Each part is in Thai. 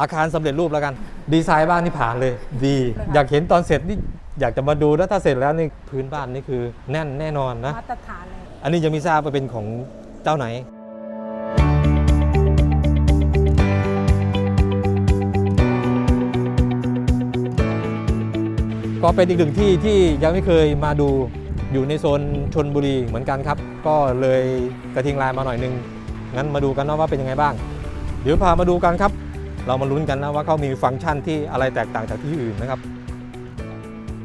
อาคารสำเร็จรูปแล้วกัน ดีไซน์บ้านนี่ผ่านเลย ดี อยากเห็นตอนเสร็จนี่อยากจะมาดูแล้วถ้าเสร็จแล้วนี่พื้นบ้านนี่คือแน่นแน่นอนนะมาตรฐานเลยอันนี้ยังไม่ทราบว่าเป็นของเจ้าไหนก็เป็นอีกหนึ่งที่ที่ยังไม่เคยมาดูอยู่ในโซนชนบุรีเหมือนกันครับ ก็เลยกระทิงลายมาหน่อยนึง งั้นมาดูกันนะว่าเป็นยังไงบ้าง เดี๋ยวพามาดูกันครับ เรามาลุ้นกันนะว่าเขามีฟังก์ชันที่อะไรแตกต่างจากที่อื่นนะครับ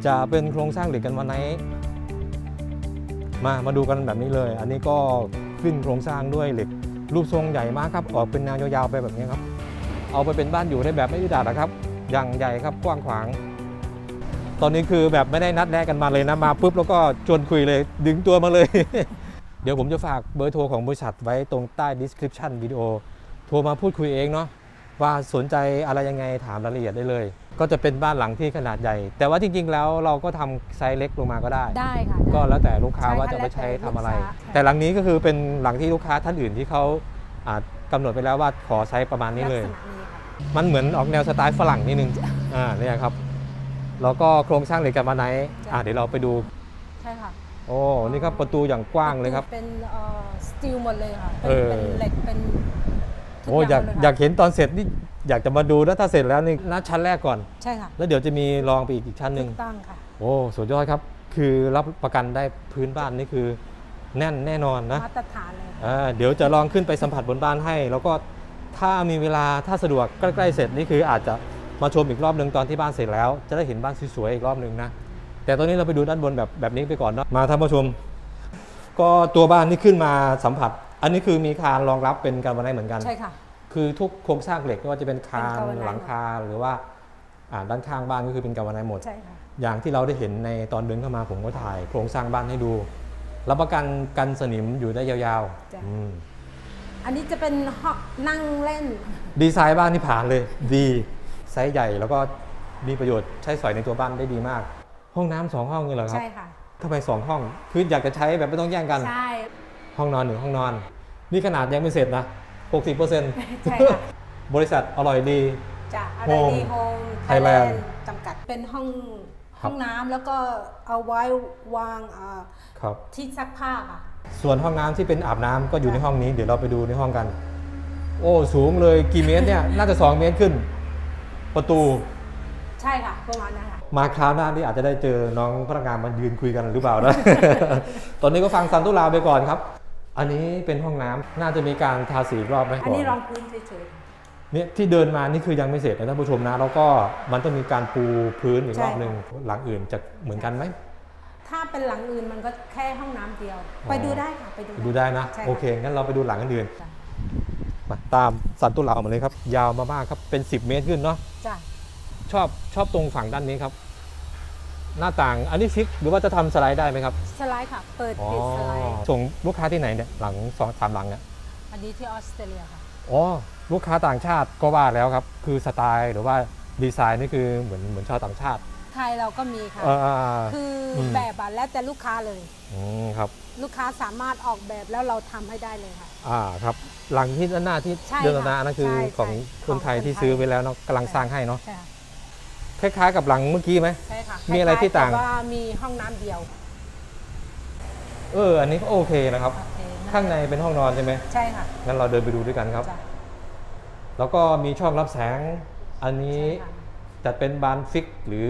จะเป็นโครงสร้างเหล็กกันวันไหนมามาดูกันแบบนี้เลย อันนี้ก็ขึ้นโครงสร้างด้วยเหล็ก รูปทรงใหญ่มากครับ ออกเป็นแนวยาวๆไปแบบนี้ครับ เอาไปเป็นบ้านอยู่ได้แบบไม่อึดอัดนะครับอย่างใหญ่ครับกว้างขวาง ตอนนี้คือแบบไม่ได้นัดแนะกันมาเลยนะมาปุ๊บแล้วก็ชวนคุยเลยดึงตัวมาเลย เดี๋ยวผมจะฝากเบอร์โทรของบริษัทไว้ตรงใต้ description วิดีโอโทรมาพูดคุยเองเนาะ ว่าสนใจอะไรยังไงถามรายละเอียดได้เลย ก็จะเป็นบ้านหลังที่ขนาดใหญ่ แต่ว่าจริงๆ แล้วเราก็ทำไซส์เล็กลงมาก็ได้ ได้ค่ะได้ ก็แล้วแต่ลูกค้าใช่ว่าค่ะจะไปใช้แล้วแต่ทำอะไรลูกค้า แต่หลังนี้ก็คือเป็นหลังที่ลูกค้าท่านอื่นที่เขาอ่ากำหนดไปแล้วว่าขอใช้ประมาณนี้เลย ลักษณะนี้ค่ะมันเหมือนออกแนวสไตล์ฝรั่งนิดนึง อ่าเนี่ยครับ แล้วก็โครงสร้างเหล็กกับมาไนท์อ่าเดี๋ยวเราไปดู ใช่ค่ะโอ้ นี่ครับประตูอย่างกว้างเลยครับ เป็นเอ่อสตีลหมดเลยค่ะ เป็นเออ เป็นเหล็กเป็นทุก โอ้อยากงเลอยากเห็นตอนเสร็จนี่อยากจะมาดูแล้วถ้าเสร็จแล้วนี่นัดชั้นแรกก่อน ใช่ค่ะแล้วเดี๋ยวจะมีรองไปอีกอีกชั้นหนึ่งถูกต้องค่ะ โอ้สุดยอดครับ คือรับประกันได้พื้นบ้านนี่คือแน่นแน่นอนนะมาตรฐานเลย อ่าเดี๋ยวจะลองขึ้นไปสัมผัสบนบ้านให้ แล้วก็ถ้ามีเวลาถ้าสะดวกใกล้ๆเสร็จนี่คืออาจจะมาชมอีกรอบหนึ่งตอนที่บ้านเสร็จแล้ว จะได้เห็นบ้านสวยๆอีกรอบหนึ่งนะแต่ตอนนี้เราไปดูด้านบนแบบแบบนี้ไปก่อนเนาะมาท่านผู้ชม ก็ตัวบ้านนี่ขึ้นมาสัมผัส อันนี้คือมีคานรองรับเป็นการบันไดเหมือนกัน ใช่ค่ะ คือทุกโครงสร้างเหล็กไม่ว่าจะเป็นคานเป็นกาวไนท์หลังคาหรือว่าอ่าด้านข้างบ้านก็คือเป็นกาวไนท์หมด ใช่ค่ะ อย่างที่เราได้เห็นในตอนเดินเข้ามาผมก็ถ่ายโครงสร้างบ้านให้ดู รับประกันกันสนิมอยู่ได้ยาวจ้ะ ๆอืมอันนี้จะเป็นห้องนั่งเล่น ดีไซน์บ้านนี่ผ่านเลย ดีไซส์ใหญ่แล้วก็มีประโยชน์ใช้สอยในตัวบ้านได้ดีมาก ห้องน้ำสองห้องเลยเหรอครับใช่ค่ะ ทำไมสองห้องคืออยากจะใช้แบบไม่ต้องแย่งกัน ใช่ ห้องนอนหนึ่งห้องนอน นี่ขนาดยังไม่เสร็จนะ 60%ใช่ค่ะ บริษัทอร่อยดีจะอะไร Home ดีโฮม Thailand จำกัดเป็นห้องครับ ห้องน้ำแล้วก็เอาไว้วางอ่าครับ ที่ซักผ้าค่ะ ส่วนห้องน้ำที่เป็นอาบน้ำก็อยู่ในห้องนี้ เดี๋ยวเราไปดูในห้องกัน โอ้สูงเลยกี่เมตรเนี่ย น่าจะ 2 เมตรขึ้น ประตูใช่ค่ะประมาณนั้นค่ะ มาคราวหน้านี่อาจจะได้เจอน้องพนักงานมายืนคุยกันหรือเปล่านะ ตอนนี้ก็ฟังซันตุลาไปก่อนครับ อันนี้เป็นห้องน้ำน่าจะมีการทาสีอีกรอบไหมอันนี้รก่องพื้นเฉยเนี่ยที่เดินมานี่คือยังไม่เสร็จนะท่านผู้ชมนะ แล้วก็มันต้องมีการปูพื้นอีกรอบหนึ่งหลังอื่นจะเหมือนกันไหม ๆ ถ้าเป็นหลังอื่นมันก็แค่ห้องน้ำเดียว อ๋อ ไปดูได้ค่ะไปดู ดูได้นะ ใช่ค่ะ โอเค งั้นเราไปดูหลังอื่นจ้ะมาตามสันตุลาออกมาเลยครับ ยาวมามากครับเป็น 10 เมตรขึ้นเนาะจ้ะชอบชอบตรงฝั่งด้านนี้ครับ หน้าต่างอันนี้ฟิกหรือว่าจะทำสไลด์ได้ไหมครับสไลด์ค่ะ เปิดอ๋อปิดสไลด์ ส่งลูกค้าที่ไหนเนี่ยหลังสองสามหลังเนี่ยอันนี้ที่ออสเตรเลียค่ะ อ๋อลูกค้าต่างชาติก็ว่าแล้วครับ คือสไตล์หรือว่าดีไซน์นี่คือเหมือนเหมือนชาวต่างชาติไทยเราก็มีค่ะอ่าคืออม แบบอะแล้วแต่ลูกค้าเลย อืมครับลูกค้าสามารถออกแบบแล้วเราทำให้ได้เลยค่ะ อ่าครับ หลังที่ด้านหน้าที่ใช่เดินหน้าค่ะนั่นคือใช่ของใช่คนไทยของคนที่ไทย ซื้อไว้แล้วเนาะกำลังสร้างให้เนาะ ใช่ค่ะ คล้ายๆ กับหลังเมื่อกี้ไหม ใช่ค่ะมีอะไรที่ต่าง คล้ยๆกับว่ามีห้องน้ำเดียวเออ อันนี้ก็โอเคนะครับ โอเคะข้างในเป็นห้องนอนใช่ไหมใช่ค่ะงั้นเราเดินไปดูด้วยกันครับ จ้ะแล้วก็มีช่องรับแสง อันนี้ใช่ค่ะจัดเป็นบานฟิกหรือ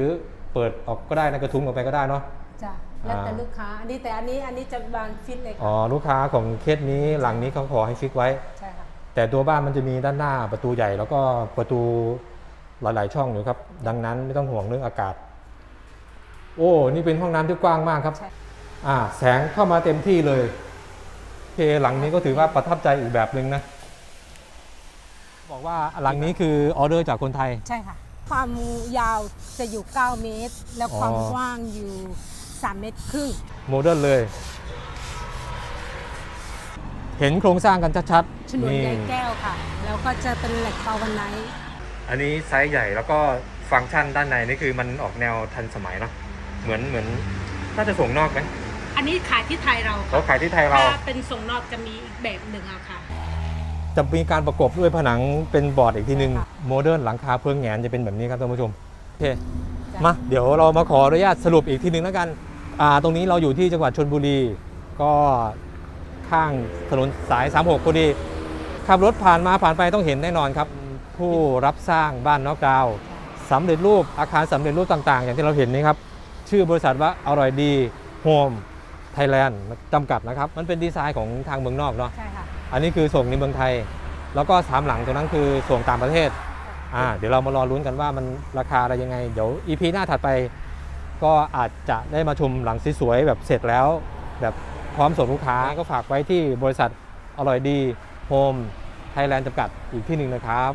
เปิดออกก็ได้นะกระทุ้งออกไปก็ได้เนาะ จ้ะแล้วแต่อ่า ลูกค้า อันนี้แต่อันนี้อันนี้จะบานฟิตเลยอ๋อค่ะลูกค้าของเคสนี้หลังนี้เขาขอให้ฟิกไว้ ใช่ค่ะแต่ตัวบ้านมันจะมีด้านหน้าประตูใหญ่ แล้วก็ประตู หลาย ๆ ช่องอยู่ครับ ดังนั้นไม่ต้องห่วงเรื่องอากาศ โอ้ นี่เป็นห้องน้ำที่กว้างมากครับใช่อ่า แสงเข้ามาเต็มที่เลยโอเคหลังนี้ก็ถือว่าประทับใจอีกแบบหนึ่งนะ บอกว่าหลังนี้คือออเดอร์จากคนไทย ใช่ค่ะ ความยาวจะอยู่ 9 เมตร แล้วความอ๋อกว้างอยู่ 3 เมตรครึ่ง โมเดิร์นเลย เห็นโครงสร้างกันชัดฉนวนใยแก้วค่ะ แล้วก็จะเป็นเหล็กเปาวันไนท์ อันนี้ไซส์ใหญ่แล้วก็ฟังก์ชันด้านในนี่คือมันออกแนวทันสมัยเนาะเหมือนเหมือนน่าจะส่งนอกไหมอันนี้ขายที่ไทยเราเขาขายที่ไทยเรา ถ้าเป็นส่งนอกจะมีอีกแบบหนึ่งอะค่ะจจะมีการประกบด้วยผนังเป็นบอร์ดอีกทีหนึ่งใช่ค่ะโมเดิร์นหลังคาเพิงแหงนจะเป็นแบบนี้ครับท่านผู้ชม โอเคจ้ะมาเดี๋ยวเรามาขออนุญาตสรุปอีกทีหนึ่งแล้วกันอ่าตรงนี้เราอยู่ที่จังหวัดชนบุรี ก็ข้างถนนสาย 36พอดีขับรถผ่านมาผ่านไปต้องเห็นแน่นอนครับ ผู้รับสร้างบ้านนอกดาวน์สำเร็จรูปอาคารสำเร็จรูปต่างๆ อย่างที่เราเห็นนี้ครับ ชื่อบริษัทว่าอร่อยดีโฮมไทยแลนด์จำกัดนะครับ มันเป็นดีไซน์ของทางเมืองนอกเนาะใช่ค่ะอันนี้คือส่งในเมืองไทย แล้วก็สามหลังตรงนั้นคือส่งต่างประเทศอ่าเดี๋ยวเรามารอลุ้นกันว่ามันราคาอะไรยังไง เดี๋ยว EP หน้าถัดไป ก็อาจจะได้มาชมหลังสวยๆแบบเสร็จแล้ว แบบพร้อมส่งลูกค้าก็ฝากไว้ที่บริษัทอร่อยดีโฮมไทยแลนด์จำกัดอีกที่หนึ่งนะครับ